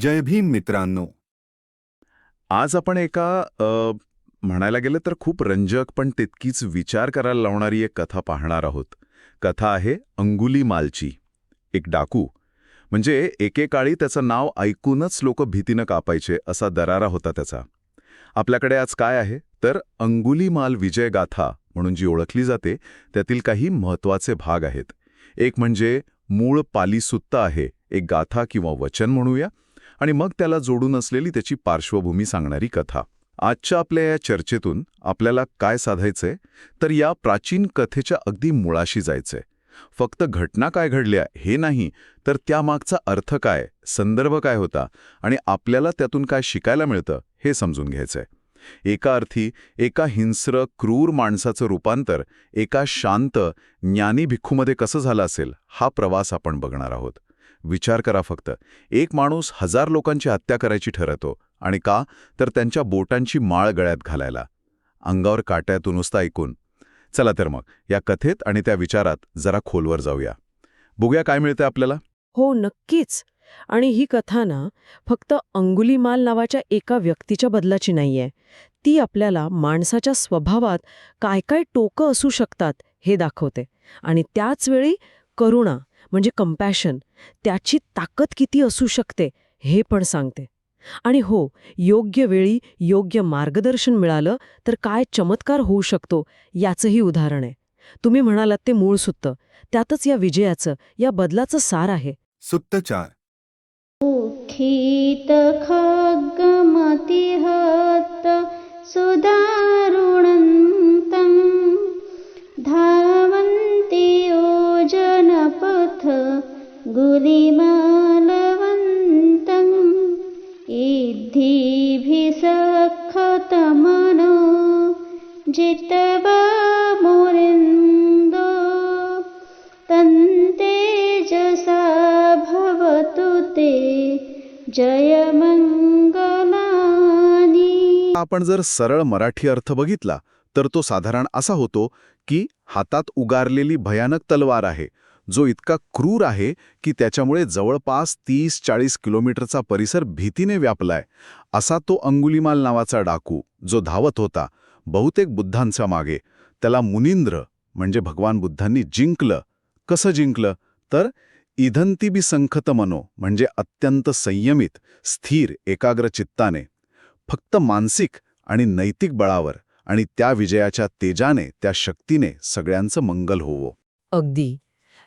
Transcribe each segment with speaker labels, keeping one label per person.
Speaker 1: जय भीम मित्रांनो.
Speaker 2: आज आपण एका म्हणायला गेलं तर खूप रंजक पण तितकीच विचार करायला लावणारी एक कथा पाहणार आहोत. कथा आहे अंगुली मालची. एक डाकू. म्हणजे एकेकाळी त्याचं नाव ऐकूनच लोक भीतीनं कापायचे असा दरारा होता त्याचा. आपल्याकडे आज काय आहे? तर अंगुलीमाल विजय गाथा म्हणून जी ओळखली जाते त्यातील काही महत्त्वाचे भाग आहेत. एक म्हणजे मूळ पालीसुत्त आहे एक गाथा किंवा वचन म्हणूया आणि मग त्याला जोडून असलेली त्याची पार्श्वभूमी सांगणारी कथा. आजच्या आपल्या या चर्चेतून आपल्याला काय साधायचंय? तर या प्राचीन कथेच्या अगदी मुळाशी जायचंय. फक्त घटना काय घडल्या हे नाही तर त्यामागचा अर्थ काय संदर्भ काय होता आणि आपल्याला त्यातून काय शिकायला मिळतं हे समजून घ्यायचंय. एका अर्थी एका हिंस्र क्रूर माणसाचं रूपांतर एका शांत ज्ञानी भिक्खूमध्ये कसं झालं असेल हा प्रवास आपण बघणार आहोत. विचार करा फक्त. एक माणूस हजार लोकांची हत्या करायची ठरवतो आणि का? तर त्यांच्या बोटांची माळ गळ्यात घालायला. अंगावर काट्यातून नुसता ऐकून. चला तर मग या कथेत आणि त्या विचारात जरा खोलवर जाऊया. बघूया काय मिळतं आपल्याला?
Speaker 3: हो नक्कीच. आणि ही कथा ना फक्त अंगुलीमाल नावाच्या एका व्यक्तीच्या बदलाची नाहीये. ती आपल्याला माणसाच्या स्वभावात काय काय टोकं असू शकतात हे दाखवते. आणि त्याच वेळी करुणा म्हणजे कंपॅशन त्याची ताकद किती असू शकते हे पण सांगते. आणि हो योग्य वेळी योग्य मार्गदर्शन मिळालं तर काय चमत्कार होऊ शकतो याचंही उदाहरण आहे. तुम्ही म्हणालात ते मूळ सुत्त. त्यातच या विजयाचं या बदलाचं सार आहे.
Speaker 1: सुत्तचार
Speaker 4: दुःखित खड्गमतिहत गुलिमालवन्तम् इद्धिभिसखतमनो जितवा मुरिन्दो तन्तेजसा भवतु ते जयमङ्गलानि।
Speaker 2: आपण जर सरळ मराठी अर्थ बघितला तर तो साधारण असा होतो की हातात उगारलेली भयानक तलवार आहे. जो इतका क्रूर आहे की त्याच्यामुळे जवळपास तीस चाळीस किलोमीटरचा परिसर भीतीने व्यापलाय. असा तो अंगुलीमाल नावाचा डाकू जो धावत होता बहुतेक बुद्धांच्या मागे. त्याला मुनिंद्र म्हणजे भगवान बुद्धांनी जिंकलं. कसं जिंकलं? तर इधंती संखत मनो म्हणजे अत्यंत संयमित स्थिर एकाग्र चित्ताने. फक्त मानसिक आणि नैतिक बळावर आणि त्या विजयाच्या तेजाने त्या शक्तीने सगळ्यांचं मंगल होवो.
Speaker 3: अगदी.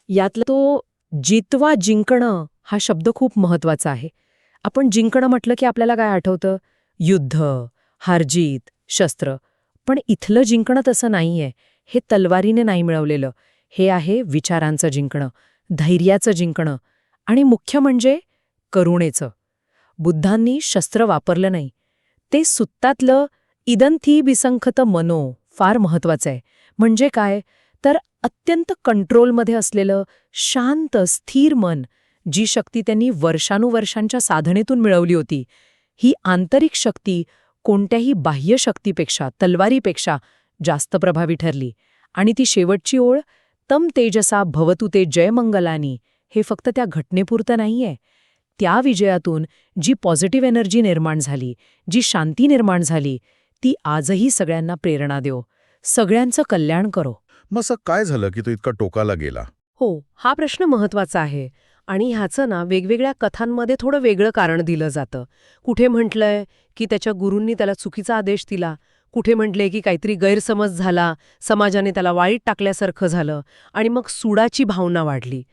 Speaker 3: यातला तो जितवा जिंकणं हा शब्द खूप महत्त्वाचा आहे. आपण जिंकणं म्हटलं की आपल्याला काय आठवतं? युद्ध हारजीत शस्त्र. पण इथलं जिंकणं तसं नाहीये. हे तलवारीने नाही मिळवलेलं. हे आहे विचारांचं जिंकणं धैर्याचं जिंकणं आणि मुख्य म्हणजे करुणेचं. बुद्धांनी शस्त्र वापरलं नाही. ते सुत्तातलं इदंथी बिसंखत मनो फार महत्वाचं आहे. म्हणजे काय? तर अत्यंत कंट्रोलमध्ये असलेलं शांत स्थिर मन जी शक्ती त्यांनी वर्षानुवर्षांच्या साधनेतून मिळवली होती ही आंतरिक शक्ती कोणत्याही बाह्य शक्तीपेक्षा तलवारीपेक्षा जास्त प्रभावी ठरली. आणि ती शेवटची ओळ तम तेजसा भवतु ते जयमंगलानी हे फक्त त्या घटनेपुरतं नाहीये. त्या विजयातून जी पॉझिटिव्ह एनर्जी निर्माण झाली जी शांती निर्माण झाली ती आजही सगळ्यांना प्रेरणा देव सगळ्यांचं कल्याण करो.
Speaker 2: मग असं काय झालं की तो इतका टोकाला गेला?
Speaker 3: हो हा प्रश्न महत्त्वाचा आहे. आणि ह्याचं ना वेगवेगळ्या कथांमध्ये थोडं वेगळं कारण दिलं जातं. कुठे म्हटलंय की त्याच्या गुरूंनी त्याला चुकीचा आदेश दिला? कुठे म्हटलंय की काहीतरी गैरसमज झाला? समाजाने त्याला वाईट टाकल्यासारखं झालं? आणि मग सुडाची भावना वाढली.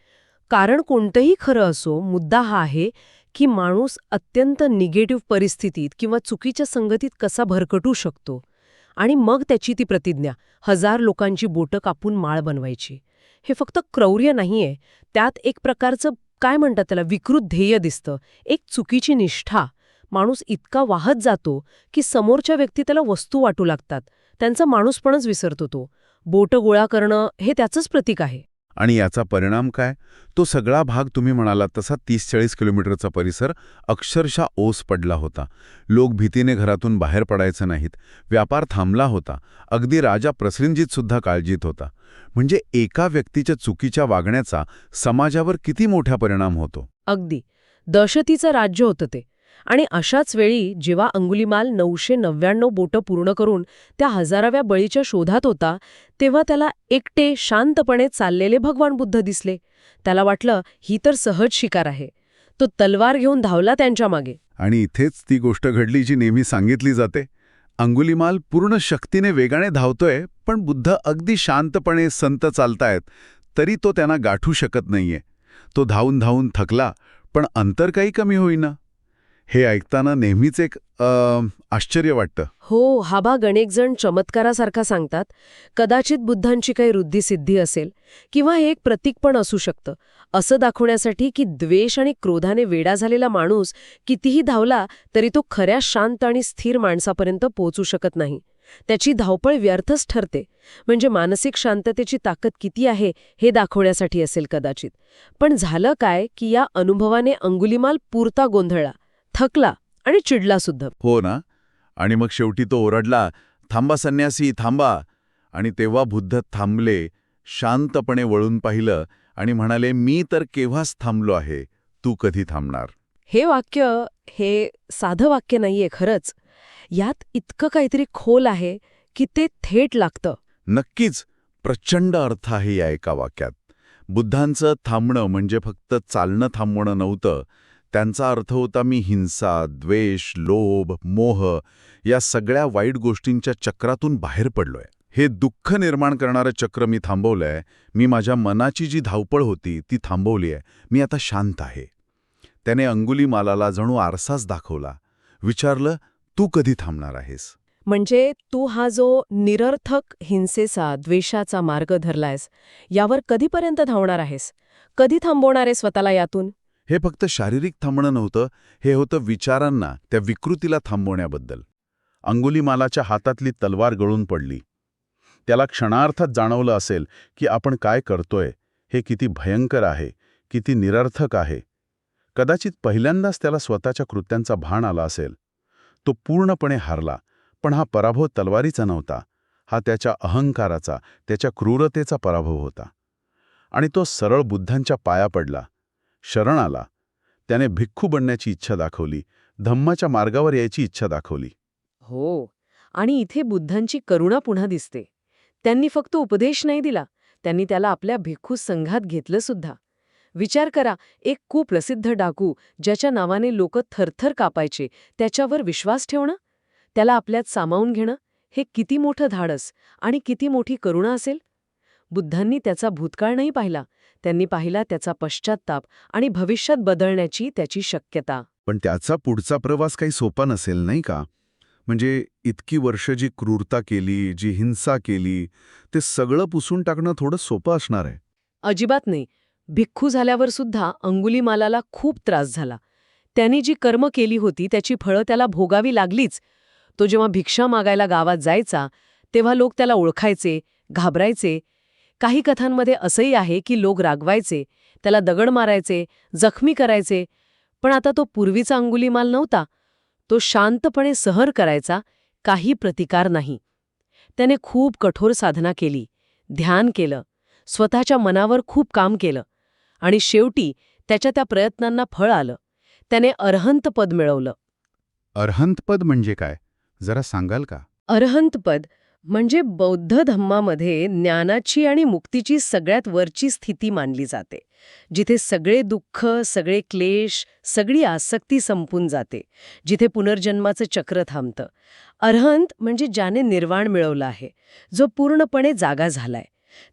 Speaker 3: कारण कोणतंही खरं असो मुद्दा हा आहे की माणूस अत्यंत निगेटिव्ह परिस्थितीत किंवा चुकीच्या संगतीत कसा भरकटू शकतो? आणि मग त्याची ती प्रतिज्ञा. हजार लोकांची बोटं कापून माळ बनवायची. हे फक्त क्रौर्य नाहीये. त्यात एक प्रकारचं काय म्हणतात त्याला विकृत ध्येय दिसतं. एक चुकीची निष्ठा. माणूस इतका वाहत जातो की समोरच्या व्यक्ती त्याला वस्तू वाटू लागतात. त्यांचा माणूसपणच विसरतो तो. बोटं गोळा करणं हे त्याचंच प्रतीक आहे.
Speaker 2: आणि याचा परिणाम काय? तो सगळा भाग तुम्ही म्हणालात तसा तीस चाळीस किलोमीटरचा परिसर अक्षरशः ओस पडला होता. लोक भीतीने घरातून बाहेर पडायचं नाहीत. व्यापार थांबला होता. अगदी राजा प्रसरिंजीतसुद्धा काळजीत होता. म्हणजे एका व्यक्तीच्या चुकीच्या वागण्याचा समाजावर किती मोठा परिणाम होतो?
Speaker 3: अगदी. दहशतीचं राज्य होतं ते. आणि अशाच वेळी जेव्हा अंगुलीमाल नऊशे नव्याण्णव बोटं पूर्ण करून त्या हजाराव्या बळीच्या शोधात होता तेव्हा त्याला एकटे शांतपणे चाललेले भगवान बुद्ध दिसले. त्याला वाटलं ही तर सहज शिकार आहे. तो तलवार घेऊन धावला त्यांच्या मागे.
Speaker 2: आणि इथेच ती गोष्ट घडली जी नेहमी सांगितली जाते. अंगुलीमाल पूर्ण शक्तीने वेगाने धावतोय पण बुद्ध अगदी शांतपणे संत चालतायत तरी तो त्यांना गाठू शकत नाहीये. तो धावून धावून थकला पण अंतर काही कमी होईना. हे ऐकताना नेहमीच एक आश्चर्य वाटतं.
Speaker 3: हो हा भाग अनेक जण चमत्कारासारखा सांगतात. कदाचित बुद्धांची काही रुद्धिसिद्धी असेल किंवा हे एक प्रतीक पण असू शकतं. असं दाखवण्यासाठी की द्वेष आणि क्रोधाने वेडा झालेला माणूस कितीही धावला तरी तो खऱ्या शांत आणि स्थिर माणसापर्यंत पोहोचू शकत नाही. त्याची धावपळ व्यर्थच ठरते. म्हणजे मानसिक शांततेची ताकद किती आहे हे दाखवण्यासाठी असेल कदाचित. पण झालं काय की या अनुभवाने अंगुलीमाल पुरता गोंधळला. थकला आणि चिडला सुद्धा.
Speaker 2: हो ना? आणि मग शेवटी तो ओरडला थांबा संन्यासी थांबा. आणि तेव्हा बुद्ध थांबले शांतपणे वळून पाहिलं आणि म्हणाले मी तर केव्हाच थांबलो आहे? तू कधी थांबणार?
Speaker 3: हे वाक्य हे साधं वाक्य नाहीये खरंच. यात इतकं काहीतरी खोल आहे की ते थेट लागतं.
Speaker 2: नक्कीच प्रचंड अर्थ आहे या एका वाक्यात. बुद्धांचं थांबणं म्हणजे फक्त चालणं थांबवणं नव्हतं त्यांचा अर्थ होता मी हिंसा द्वेष लोभ मोह या सगळ्या वाईट गोष्टींच्या चक्रातून बाहेर पडलोय. हे दुःख निर्माण करणारं चक्र मी थांबवलंय. मी माझ्या मनाची जी धावपळ होती ती थांबवली आहे मी आता शांत आहे. त्याने अंगुलीमालाला जणू आरसाच दाखवला. विचारलं तू कधी थांबणार आहेस?
Speaker 3: म्हणजे तू हा जो निरर्थक हिंसेचा द्वेषाचा मार्ग धरलायस यावर कधीपर्यंत धावणार आहेस? कधी थांबवणार आहे स्वतःला यातून?
Speaker 2: हे फक्त शारीरिक थांबणं नव्हतं हे होतं विचारांना त्या विकृतीला थांबवण्याबद्दल. अंगुलीमालाच्या हातातली तलवार गळून पडली. त्याला क्षणार्थात जाणवलं असेल की आपण काय करतोय हे किती भयंकर आहे किती निरर्थक आहे. कदाचित पहिल्यांदाच त्याला स्वतःच्या कृत्यांचा भान आला असेल. तो पूर्णपणे हारला पण हा पराभव तलवारीचा नव्हता हा त्याच्या अहंकाराचा त्याच्या क्रूरतेचा पराभव होता. आणि तो सरळ बुद्धांच्या पाया पडला. शरण आला. त्याने भिक्खू बनण्याची इच्छा दाखवली. धम्माच्या मार्गावर यायची इच्छा दाखवली.
Speaker 3: हो. आणि इथे बुद्धांची करुणा पुन्हा दिसते. त्यांनी फक्त उपदेश नाही दिला. त्यांनी त्याला आपल्या भिक्खू संघात घेतलं सुद्धा. विचार करा एक कुप्रसिद्ध डाकू ज्याच्या नावाने लोक थरथर कापायचे त्याच्यावर विश्वास ठेवणं? त्याला आपल्यात सामावून घेणं? हे किती मोठं धाडस आणि किती मोठी करुणा असेल? बुद्धांनी त्याचा भूतकाळ नाही पाहिला. त्यांनी पाहिला त्याचा पश्चात्ताप आणि भविष्यात बदलण्याची त्याची शक्यता.
Speaker 2: पण त्याचा पुढचा प्रवास काही सोपा नसेल नाही का? म्हणजे इतकी वर्ष जी क्रूरता केली जी हिंसा केली ते सगळं पुसून टाकणं थोडं सोपं असणार आहे.
Speaker 3: अजिबात नाही. भिक्खू झाल्यावर सुद्धा अंगुलीमालाला खूप त्रास झाला. त्यांनी जी कर्म केली होती त्याची फळं त्याला भोगावी लागलीच. तो जेव्हा भिक्षा मागायला गावात जायचा तेव्हा लोक त्याला ओळखायचे घाबरायचे काही कथांमध्ये असंही आहे की लोक रागवायचे त्याला दगड मारायचे जखमी करायचे पण आता तो पूर्वीचा अंगुलीमाल नव्हता. तो शांतपणे सहर करायचा काही प्रतिकार नाही. त्याने खूप कठोर साधना केली ध्यान केलं स्वतःच्या मनावर खूप काम केलं आणि शेवटी त्याच्या त्या प्रयत्नांना फळ आलं. त्याने अर्हंत पद मिळवलं.
Speaker 2: अर्हंतपद म्हणजे काय? जरा सांगाल का?
Speaker 3: अर्हंत पद म्हणजे बौद्ध धम्मामध्ये ज्ञानाची आणि मुक्तीची सगळ्यात वरची स्थिती मानली जाते. जिथे सगळे दुःख सगळे क्लेश सगळी आसक्ती संपून जाते. जिथे पुनर्जन्माचं चक्र थांबतं. अर्हंत म्हणजे ज्याने निर्वाण मिळवलं आहे. जो पूर्णपणे जागा झालाय.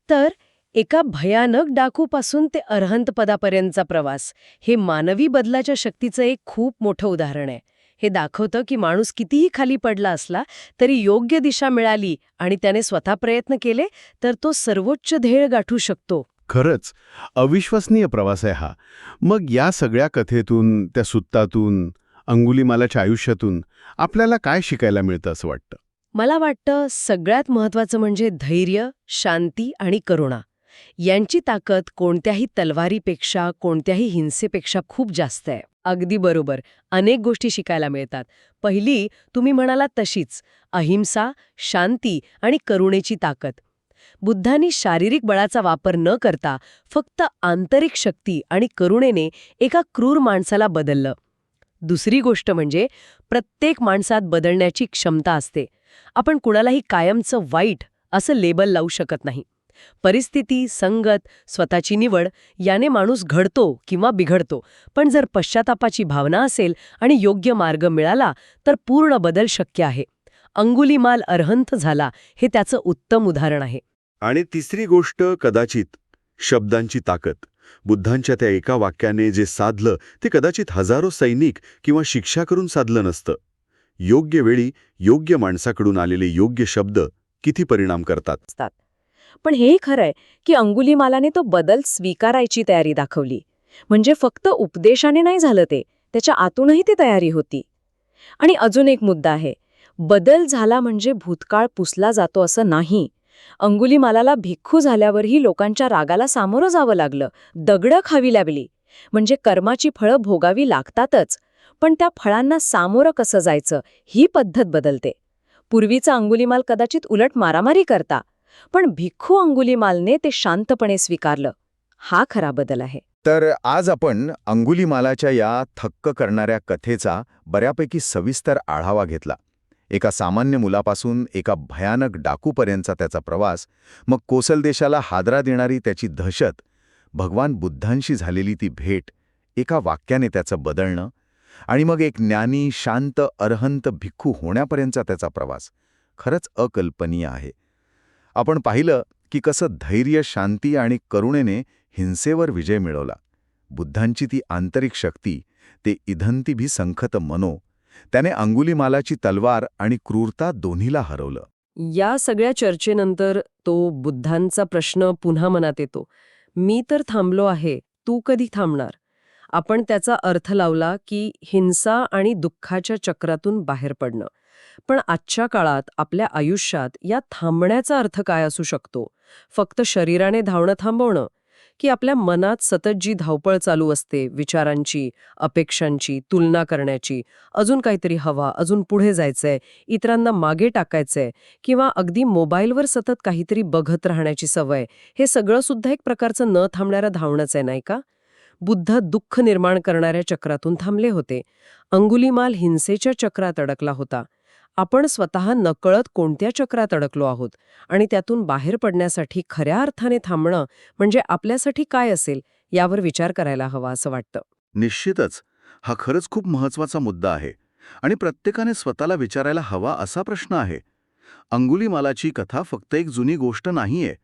Speaker 3: तर एका भयानक डाकूपासून ते अर्हंत पदापर्यंतचा प्रवास हे मानवी बदलाच्या शक्तीचं एक खूप मोठं उदाहरण आहे. हे दाखवतं की माणूस कितीही खाली पडला असला तरी योग्य दिशा मिळाली आणि त्याने स्वतः प्रयत्न केले तर तो सर्वोच्च ध्येय गाठू शकतो.
Speaker 2: खरंच अविश्वसनीय प्रवास आहे हा. मग या सगळ्या कथेतून त्या सुत्तातून अंगुलीमालाच्या आयुष्यातून आपल्याला काय शिकायला मिळतं असं वाटतं?
Speaker 3: मला वाटतं सगळ्यात महत्वाचं म्हणजे धैर्य शांती आणि करुणा. यांची ताकद कोणत्याही तलवारीपेक्षा कोणत्याही हिंसेपेक्षा खूप जास्त आहे. अगदी बरोबर. अनेक गोष्टी शिकायला मिळतात. पहिली तुम्ही म्हणाला तशीच. अहिंसा शांती आणि करुणेची ताकद. बुद्धांनी शारीरिक बळाचा वापर न करता फक्त आंतरिक शक्ती आणि करुणेने एका क्रूर माणसाला बदललं. दुसरी गोष्ट म्हणजे प्रत्येक माणसात बदलण्याची क्षमता असते. आपण कुणालाही कायमचं वाईट असं लेबल लावू शकत नाही. परिस्थिती संगत स्वतःची निवड याने माणूस घडतो किंवा बिघडतो. पण जर पश्चातापाची भावना असेल आणि योग्य मार्ग मिळाला तर पूर्ण बदल शक्य आहे. अंगुलीमाल अर्हंत झाला हे त्याचं उत्तम उदाहरण आहे.
Speaker 2: आणि तिसरी गोष्ट कदाचित शब्दांची ताकद. बुद्धांच्या त्या एका वाक्याने जे साधलं ते कदाचित हजारो सैनिक किंवा शिक्षा करून साधलं नसतं. योग्य वेळी योग्य माणसाकडून आलेले योग्य शब्द किती परिणाम करतात?
Speaker 3: असतात. पण हेही खरंय की अंगुलीमालाने तो बदल स्वीकारायची तयारी दाखवली. म्हणजे फक्त उपदेशाने नाही झालं ते त्याच्या आतूनही ती तयारी होती. आणि अजून एक मुद्दा आहे. बदल झाला म्हणजे भूतकाळ पुसला जातो असं नाही. अंगुलीमालाला भिक्खू झाल्यावरही लोकांच्या रागाला सामोरं जावं लागलं. दगडं खावी लागली. म्हणजे कर्माची फळं भोगावी लागतातच. पण त्या फळांना सामोरं कसं जायचं? ही पद्धत बदलते. पूर्वीचा अंगुलीमाल कदाचित उलट मारामारी करता. पण भिक्खू अंगुलीमालने ते शांतपणे स्वीकारलं. हा खरा बदल आहे.
Speaker 5: तर आज आपण अंगुलीमालाच्या या थक्क करणाऱ्या कथेचा बऱ्यापैकी सविस्तर आढावा घेतला. एका सामान्य मुलापासून एका भयानक डाकूपर्यंतचा त्याचा प्रवास मग कोसल देशाला हादरा देणारी त्याची दहशत भगवान बुद्धांशी झालेली ती भेट एका वाक्याने त्याचं बदलणं आणि मग एक ज्ञानी शांत अर्हंत भिक्खू होण्यापर्यंतचा त्याचा प्रवास. खरंच अकल्पनीय आहे. आपण पाहिलं की कसं धैर्य शांती आणि करुणेने हिंसेवर विजय मिळवला. बुद्धांची ती आंतरिक शक्ती ते इधंती भी संखत मनो त्याने अंगुलीमालाची तलवार आणि क्रूरता दोन्हीला हरवलं.
Speaker 3: या सगळ्या चर्चेनंतर तो बुद्धांचा प्रश्न पुन्हा मनात येतो. मी तर थांबलो आहे तू कधी थांबणार? आपण त्याचा अर्थ लावला की हिंसा आणि दुःखाच्या चक्रातून बाहेर पडणं. पण आजच्या काळात आपल्या आयुष्यात या थांबण्याचा अर्थ काय असू शकतो? फक्त शरीराने धावणं थांबवणं? की आपल्या मनात सतत जी धावपळ चालू असते विचारांची अपेक्षांची तुलना करण्याची अजून काहीतरी हवा अजून पुढे जायचंय इतरांना मागे टाकायचंय किंवा अगदी मोबाईलवर सतत काहीतरी बघत राहण्याची सवय हे सगळं सुद्धा एक प्रकारचं न थांबणारं धावणंच आहे नाही का? बुद्ध दुःख निर्माण करणाऱ्या चक्रातून थांबले होते. अंगुलीमाल हिंसेच्या चक्रात अडकला होता. आपण स्वतः नकळत कोणत्या चक्रात अडकलो आहोत आणि त्यातून बाहेर पडण्यासाठी खऱ्या अर्थाने थांबणं म्हणजे आपल्यासाठी काय असेल यावर विचार करायला हवा असं वाटतं.
Speaker 2: निश्चितच. हा खरंच खूप महत्त्वाचा मुद्दा आहे आणि प्रत्येकाने स्वतःला विचारायला हवा असा प्रश्न आहे. अंगुलीमालाची कथा फक्त एक जुनी गोष्ट नाहीये.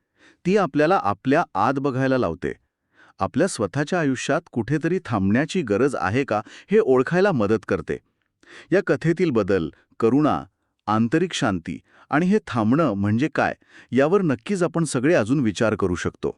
Speaker 2: ती आपल्याला आपल्या आत बघायला लावते. आपल्या स्वतःच्या आयुष्यात कुठेतरी थांबण्याची गरज आहे का हे ओळखायला मदत करते. या कथेतील बदल करुणा आंतरिक शांती आणि हे थांबणं म्हणजे काय यावर नक्कीच आपण सगळे अजून विचार करू शकतो.